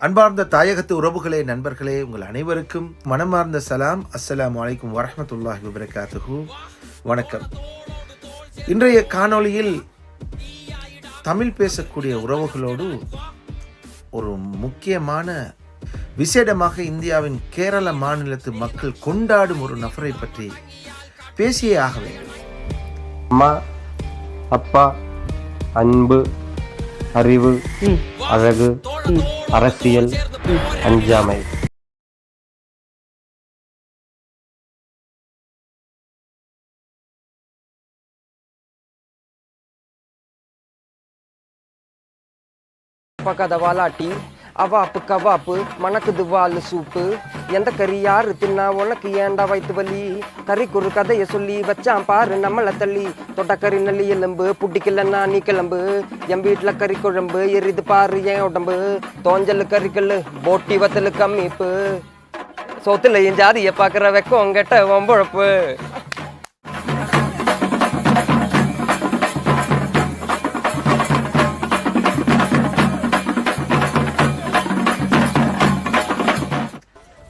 அன்பார்ந்த தாயகத்து உறவுகளே நண்பர்களே உங்கள் அனைவருக்கும் மனமார்ந்த சலாம். அஸ்ஸலாம் அலைக்கும் வரமத்துல்லாஹி வபரகாத்துஹு. வணக்கம். இன்றைய காணொளியில் தமிழ் பேசக்கூடிய உறவுகளோடு ஒரு முக்கியமான விசேடமாக இந்தியாவின் கேரள மாநிலத்து மக்கள் கொண்டாடும் ஒரு நபரை பற்றி பேசியே ஆக வேண்டும். அம்மா அப்பா அன்பு அறிவு அழகு அரசியல் அஞ்சாமை. பக்கத வாலாட்டி அவாப்பு கவாப்பு மணக்குது வாலு சூப்பு. எந்த கறி யாரு தின்னா உனக்கு ஏன்டா வயிற்று வலி? கறி குறு கதையை சொல்லி வச்சான் பாரு நம்மள தள்ளி. தொட்டக்கறி நல்லி எலும்பு புட்டிக்கலன்னா நீ கிளம்பு. என் வீட்டுல கறி குழம்பு எரிது பாரு என் உடம்பு. தோஞ்சல் கறிக்கல்லு போட்டி வத்தலு கம்மிப்பு. சோத்துல என் ஜாதிய பாக்குற வெக்கம் கெட்ட வம்புழப்பு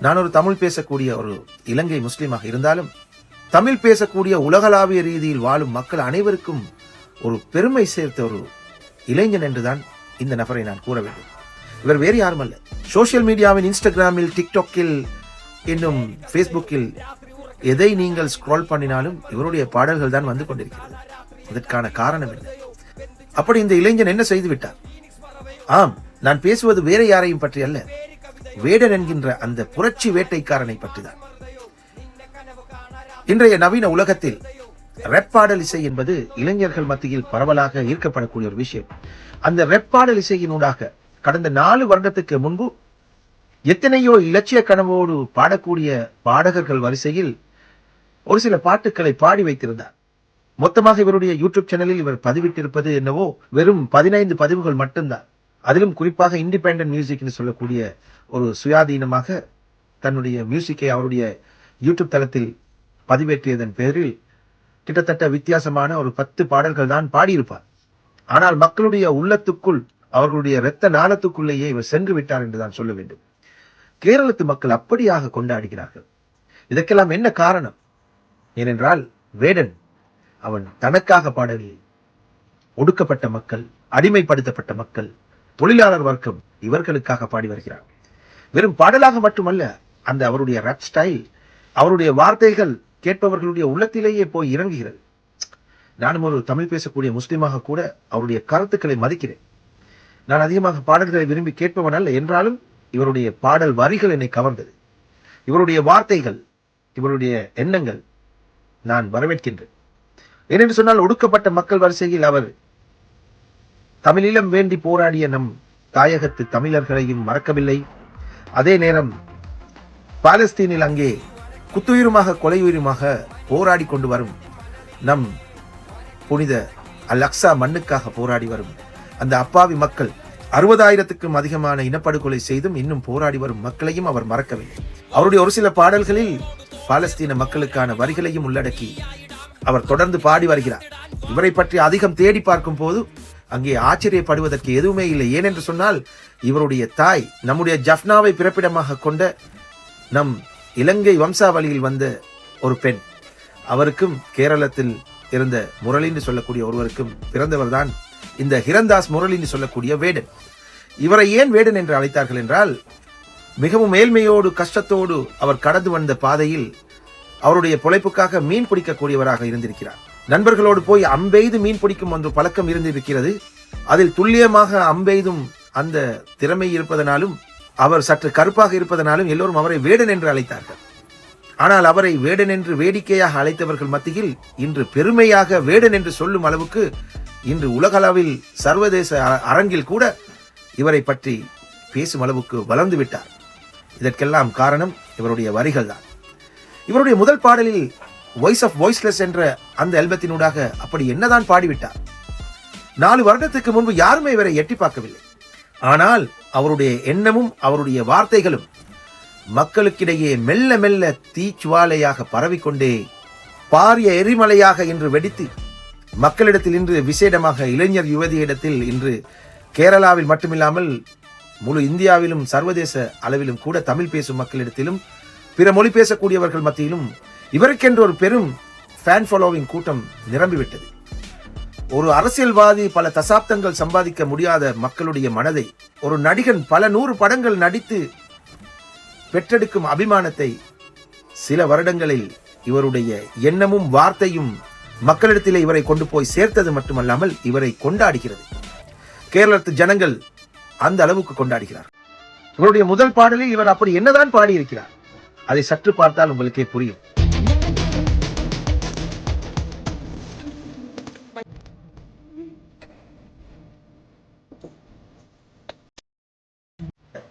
நான் ஒரு தமிழ் பேசக்கூடிய ஒரு இலங்கை முஸ்லீமாக இருந்தாலும் தமிழ் பேசக்கூடிய உலகளாவிய ரீதியில் வாழும் மக்கள் அனைவருக்கும் ஒரு பெருமை சேர்த்த ஒரு இளைஞன் என்றுதான் இந்த நபரை நான் கூற வேண்டும். இவர் வேறு யாரும் அல்ல சோசியல் மீடியாவின் இன்ஸ்டாகிராமில் டிக்டாக்கில் இன்னும் ஃபேஸ்புக்கில் எதை நீங்கள் ஸ்க்ரால் பண்ணினாலும் இவருடைய பாடல்கள் தான் வந்து கொண்டிருக்கிறது. இதற்கான காரணம் என்ன? அப்படி இந்த இளைஞன் என்ன செய்து விட்டார்? ஆம் நான் பேசுவது வேற யாரையும் பற்றி அல்ல. வேடன் என்கின்ற அந்த புரட்சி வேட்டைக்காரனை பற்றிதான். இன்றைய நவீன உலகத்தில் ரெப்பாடல் இசை என்பது இளைஞர்கள் மத்தியில் பரவலாக ஈர்க்கப்படக்கூடிய ஒரு விஷயம். அந்த ரெப்பாடல் இசையினூடாக கடந்த நாலு வருடத்துக்கு முன்பு எத்தனையோ இலட்சிய கனவோடு பாடக்கூடிய பாடகர்கள் வரிசையில் ஒரு சில பாட்டுக்களை பாடி வைத்திருந்தார். மொத்தமாக இவருடைய யூடியூப் சேனலில் இவர் பதிவிட்டிருப்பது என்னவோ வெறும் பதினைந்து பதிவுகள் மட்டும்தான். அதிலும் குறிப்பாக இண்டிபெண்டன்ட் மியூசிக்னு சொல்லக்கூடிய ஒரு சுயாதீனமாக தன்னுடைய மியூசிக்கை அவருடைய யூடியூப் தளத்தில் பதிவேற்றியதன் பேரில் கிட்டத்தட்ட வித்தியாசமான ஒரு பத்து பாடல்கள் தான் பாடியிருப்பார். ஆனால் மக்களுடைய உள்ளத்துக்குள் அவர்களுடைய இரத்த நாளத்துக்குள்ளேயே இவர் சென்று விட்டார் என்று தான் சொல்ல வேண்டும். கேரளத்து மக்கள் அப்படியாக கொண்டாடுகிறார்கள். இதற்கெல்லாம் என்ன காரணம்? ஏனென்றால் வேடன் அவன் தனக்காக பாடவில்லை ஒடுக்கப்பட்ட மக்கள் அடிமைப்படுத்தப்பட்ட மக்கள் தொழிலாளர் வர்க்கம் இவர்களுக்காக பாடி வருகிறார். வெறும் பாடலாக மட்டுமல்ல அந்த அவருடைய ரப் ஸ்டைல் அவருடைய வார்த்தைகள் கேட்பவர்களுடைய உள்ளத்திலேயே போய் இறங்குகிறது. நானும் ஒரு தமிழ் பேசக்கூடிய முஸ்லீமாக கூட அவருடைய கருத்துக்களை மதிக்கிறேன். நான் அதிகமாக பாடல்களை விரும்பி கேட்பவன் அல்ல என்றாலும் இவருடைய பாடல் வரிகள் என்னை கவர்ந்தது. இவருடைய வார்த்தைகள் இவருடைய எண்ணங்கள் நான் வரவேற்கின்றேன். ஏனென்று சொன்னால் ஒடுக்கப்பட்ட மக்கள் வரிசையில் அவர் தமிழிலம் வேண்டி போராடிய நம் தாயகத்து தமிழர்களையும் மறக்கவில்லை. அதே நேரம் பாலஸ்தீனில் அங்கே குத்துயிருமாக கொலையுயிருமாக போராடி கொண்டு வரும் நம் புனித அல் அக்ஸா மண்ணுக்காக போராடி வரும். அந்த அப்பாவி மக்கள் அறுபதாயிரத்துக்கும் அதிகமான இனப்படுகொலை செய்தும் இன்னும் போராடி வரும் மக்களையும் அவர் மறக்கவில்லை. அவருடைய ஒரு சில பாடல்களில் பாலஸ்தீன மக்களுக்கான வரிகளையும் உள்ளடக்கி அவர் தொடர்ந்து பாடி வருகிறார். இவரை பற்றி அதிகம் தேடி பார்க்கும் போது அங்கே ஆச்சரியப்படுவதற்கு எதுவுமே இல்லை. ஏனென்று சொன்னால் இவருடைய தாய் நம்முடைய ஜஃப்னாவை பிறப்பிடமாக கொண்ட நம் இலங்கை வம்சாவளியில் வந்த ஒரு பெண். அவருக்கும் கேரளத்தில் இருந்த முரளின்னு சொல்லக்கூடிய ஒருவருக்கும் பிறந்தவர்தான் இந்த ஹிரந்தாஸ் முரளின்னு சொல்லக்கூடிய வேடன். இவரை ஏன் வேடன் என்று அழைத்தார்கள் என்றால் மிகவும் மேல்மையோடு கஷ்டத்தோடு அவர் கடந்து வந்த பாதையில் அவருடைய பிழைப்புக்காக மீன் பிடிக்கக்கூடியவராக இருந்திருக்கிறார். நண்பர்களோடு போய் அம்பெய்து மீன் பிடிக்கும் ஒன்று பழக்கம் இருந்திருக்கிறது அதில் துல்லியமாக அம்பெய்தும் அந்த திறமை இருப்பதனாலும் அவர் சற்று கருப்பாக இருப்பதனாலும் எல்லோரும் அவரை வேடன் என்று அழைத்தார்கள். ஆனால் அவரை வேடன் என்று வேடிக்கையாக அழைத்தவர்கள் மத்தியில் இன்று பெருமையாக வேடன் என்று சொல்லும் அளவுக்கு இன்று உலகளவில் சர்வதேச அ- அரங்கில் கூட இவரை பற்றி பேசும் அளவுக்கு வளர்ந்து விட்டார். இதற்கெல்லாம் காரணம் இவருடைய வரிகள் தான் இவருடைய முதல் பாடலில் வாய்ஸ் ஆஃப் வாய்ஸ்லெஸ் என்ற அந்த அல்பத்தினூடாக அப்படி என்னதான் பாடிவிட்டார்? நாலு வருடத்துக்கு முன்பு யாருமே இவரை எட்டி பார்க்கவில்லை. ஆனால் அவருடைய எண்ணமும் அவருடைய வார்த்தைகளும் மக்களுக்கிடையே மெல்ல மெல்ல தீச்சுவாலையாக பரவிக்கொண்டே பாரிய எரிமலையாக இன்று வெடித்து மக்களிடத்தில் இன்று விசேடமாக இளைஞர் யுவதியிடத்தில் இன்று கேரளாவில் மட்டுமில்லாமல் முழு இந்தியாவிலும் சர்வதேச அளவிலும் கூட தமிழ் பேசும் மக்களிடத்திலும் பிற மொழி பேசக்கூடியவர்கள் மத்தியிலும் இவருக்கென்று ஒரு பெரும் ஃபேன் ஃபாலோவிங் கூட்டம் நிரம்பிவிட்டது. ஒரு அரசியல்வாதி பல தசாப்தங்கள் சம்பாதிக்க முடியாத மக்களுடைய மனதை ஒரு நடிகன் பல நூறு படங்கள் நடித்து பெற்றெடுக்கும் அபிமானத்தை சில வருடங்களில் இவருடைய எண்ணமும் வார்த்தையும் மக்களிடத்திலே இவரை கொண்டு போய் சேர்த்தது மட்டுமல்லாமல் இவரை கொண்டாடுகிறது. கேரளத்து ஜனங்கள் அந்த அளவுக்கு கொண்டாடுகிறார் இவருடைய முதல் பாடலில் இவர் அப்படி என்னதான் பாடியிருக்கிறார்? அதை சற்று பார்த்தால் உங்களுக்கே புரியும்.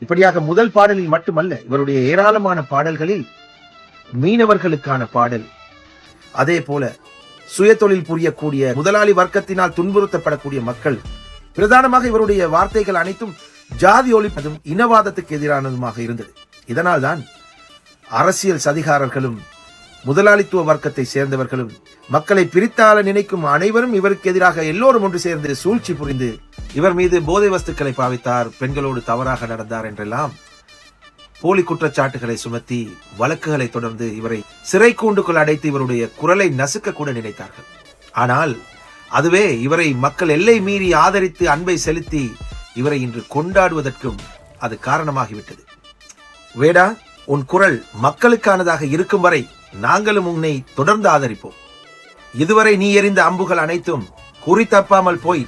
இப்படியாக முதல் பாடலில் மட்டுமல்ல இவருடைய ஏராளமான பாடல்களில் மீனவர்களுக்கான பாடல். அதே போல சுயதொழில் புரியக்கூடிய முதலாளி வர்க்கத்தினால் துன்புறுத்தப்படக்கூடிய மக்கள் பிரதானமாக இவருடைய வார்த்தைகள் அனைத்தும் ஜாதி ஒழிப்பதும் இனவாதத்துக்கு எதிரானதுமாக இருந்தது. இதனால்தான் அரசியல் சதிகாரர்களும் முதலாளித்துவ வர்க்கத்தை சேர்ந்தவர்களும் மக்களை பிரித்தாள நினைக்கும் அனைவரும் இவருக்கு எதிராக எல்லோரும் ஒன்று சேர்ந்து சூழ்ச்சி புரிந்து இவர் மீது போதை வஸ்துக்களை பாவித்தார் பெண்களோடு தவறாக நடந்தார் என்றெல்லாம் போலி குற்றச்சாட்டுகளை சுமத்தி வழக்குகளை தொடர்ந்து இவரை சிறை கூண்டுக்குள் அடைத்து இவருடைய குரலை நசுக்க கூட நினைத்தார்கள். ஆனால் அதுவே இவரை மக்கள் எல்லை மீறி ஆதரித்து அன்பை செலுத்தி இவரை இன்று கொண்டாடுவதற்கும் அது காரணமாகிவிட்டது. வேடா உன் குரல் மக்களுக்கானதாக இருக்கும் வரை நாங்களும் உன்னை தொடர்ந்து ஆதரிப்போம். இதுவரை நீ எறிந்த அம்புகள் அனைத்தும் குறி தப்பாமல் போய்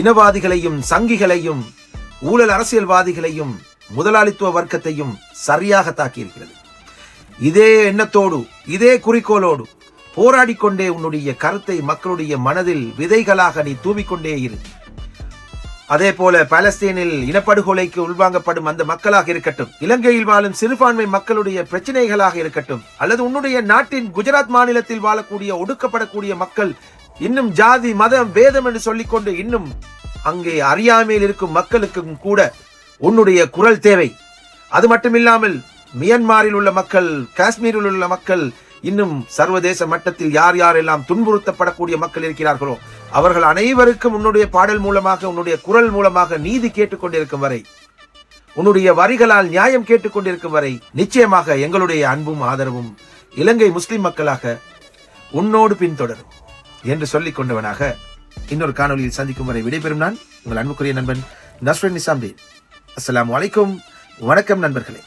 இனவாதிகளையும் சங்கிகளையும் ஊழல் அரசியல்வாதிகளையும் முதலாளித்துவ வர்க்கத்தையும் சரியாக தாக்கியிருக்கிறது. இதே எண்ணத்தோடு இதே குறிக்கோளோடு போராடிக்கொண்டே உன்னுடைய கருத்தை மக்களுடைய மனதில் விதைகளாக நீ தூவிக்கொண்டே இரு. அதே போல பாலஸ்தீனில் இனப்படுகொலைக்கு உள்வாங்கப்படும் அந்த மக்களாக இருக்கட்டும் இலங்கையில் வாழும் சிறுபான்மை மக்களுடைய பிரச்சனைகளாக இருக்கட்டும் அல்லது உன்னுடைய நாட்டின் குஜராத் மாநிலத்தில் வாழக்கூடிய ஒடுக்கப்படக்கூடிய மக்கள் இன்னும் ஜாதி மதம் வேதம் என்று சொல்லிக்கொண்டு இன்னும் அங்கே அறியாமையில் இருக்கும் மக்களுக்கும் கூட உன்னுடைய குரல் தேவை. அது மட்டுமில்லாமல் மியன்மாரில் உள்ள மக்கள் காஷ்மீரில் உள்ள மக்கள் இன்னும் சர்வதேச மட்டத்தில் யார் யாரெல்லாம் துன்புறுத்தப்படக்கூடிய மக்கள் இருக்கிறார்களோ அவர்கள் அனைவருக்கும் உன்னுடைய பாடல் மூலமாக உன்னுடைய குரல் மூலமாக நீதி கேட்டுக்கொண்டிருக்கும் வரை உன்னுடைய வரிகளால் நியாயம் கேட்டுக்கொண்டிருக்கும் வரை நிச்சயமாக எங்களுடைய அன்பும் ஆதரவும் இலங்கை முஸ்லிம் மக்களாக உன்னோடு பின்தொடரும். என்று சொல்லிக் கொண்டவனாக இன்னொரு காணொளியில் சந்திக்கும் வரை விடைபெறும் நான் உங்கள் அன்புக்குரிய நண்பன் நஸ்ரன் நிசாம்தீன். அஸ்லாம் வலைக்கும் வணக்கம் நண்பர்களே.